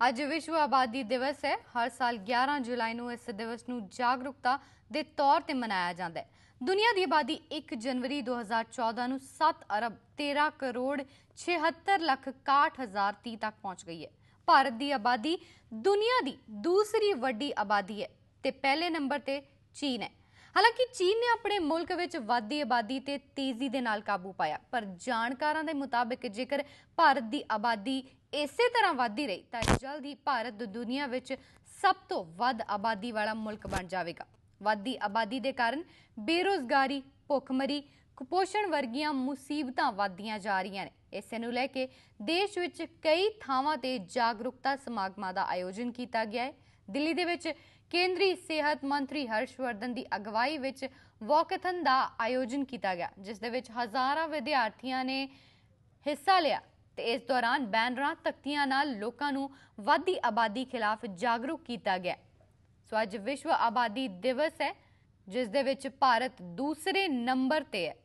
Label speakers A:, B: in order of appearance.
A: ਅੱਜ ਵਿਸ਼ਵ ਆਬਾਦੀ ਦਿਵਸ ਹੈ। ਹਰ ਸਾਲ 11 ਜੁਲਾਈ ਨੂੰ ਇਸ ਦਿਵਸ ਨੂੰ ਜਾਗਰੂਕਤਾ ਦੇ ਤੌਰ ਤੇ ਮਨਾਇਆ ਜਾਂਦਾ ਹੈ। ਦੁਨੀਆ ਦੀ ਆਬਾਦੀ 1 ਜਨਵਰੀ 2014 ਨੂੰ 7 ਅਰਬ 13 ਕਰੋੜ 76 ਲੱਖ 61 ਹਜ਼ਾਰ 30 ਤੱਕ ਪਹੁੰਚ ਗਈ ਹੈ। ਭਾਰਤ ਦੀ ਆਬਾਦੀ ਦੁਨੀਆ ਦੀ ਦੂਸਰੀ ਵੱਡੀ ਆਬਾਦੀ ਹੈ ਤੇ ਪਹਿਲੇ ਨੰਬਰ ਤੇ ਚੀਨ ਹੈ। ਹਾਲਾਂਕਿ ਚੀਨ ਨੇ ਆਪਣੇ ਮੁਲਕ ਵਿੱਚ ਵੱਧਦੀ ਆਬਾਦੀ ਤੇ ਤੇਜ਼ੀ ਦੇ ਨਾਲ ਕਾਬੂ ਪਾਇਆ, ਪਰ ਜਾਣਕਾਰਾਂ ਦੇ ਮੁਤਾਬਕ ਜੇਕਰ ਭਾਰਤ ਦੀ ਆਬਾਦੀ ਇਸੇ ਤਰ੍ਹਾਂ ਵੱਧਦੀ ਰਹੀ, ਤਾਂ ਜਲਦ ਹੀ ਭਾਰਤ ਦੁਨੀਆ ਵਿੱਚ ਸਭ ਤੋਂ ਵੱਧ ਆਬਾਦੀ ਵਾਲਾ ਮੁਲਕ ਬਣ ਜਾਵੇਗਾ। ਵੱਧਦੀ ਆਬਾਦੀ ਦੇ ਕਾਰਨ ਬੇਰੋਜ਼ਗਾਰੀ, ਭੁੱਖਮਰੀ ਕੁਪੋਸ਼ਣ ਵਰਗੀਆਂ ਮੁਸੀਬਤਾਂ ਵੱਧਦੀਆਂ ਜਾ ਰਹੀਆਂ ਨੇ। ਇਸੇ ਨੂੰ ਲੈ ਕੇ ਦੇਸ਼ ਵਿੱਚ ਕਈ ਥਾਵਾਂ ਤੇ ਜਾਗਰੂਕਤਾ ਸਮਾਗਮਾਂ ਦਾ ਆਯੋਜਨ ਕੀਤਾ ਗਿਆ ਹੈ। ਦਿੱਲੀ ਦੇ ਵਿੱਚ ਕੇਂਦਰੀ ਸਿਹਤ ਮੰਤਰੀ ਹਰਸ਼ਵਰਧਨ ਦੀ ਅਗਵਾਈ ਵਿੱਚ ਵਾਕਥਨ ਦਾ ਆਯੋਜਨ ਕੀਤਾ ਗਿਆ, ਜਿਸ ਦੇ ਵਿੱਚ ਹਜ਼ਾਰਾਂ ਵਿਦਿਆਰਥੀਆਂ ਨੇ ਹਿੱਸਾ ਲਿਆ ਤੇ ਇਸ ਦੌਰਾਨ ਬੈਨਰਾਂ ਤਖਤੀਆਂ ਨਾਲ ਲੋਕਾਂ ਨੂੰ ਵੱਧਦੀ ਆਬਾਦੀ ਖਿਲਾਫ ਜਾਗਰੂਕ ਕੀਤਾ ਗਿਆ। ਸੋ ਅੱਜ ਵਿਸ਼ਵ ਆਬਾਦੀ ਦਿਵਸ ਹੈ, ਜਿਸ ਦੇ ਵਿੱਚ ਭਾਰਤ ਦੂਸਰੇ ਨੰਬਰ ਤੇ ਹੈ।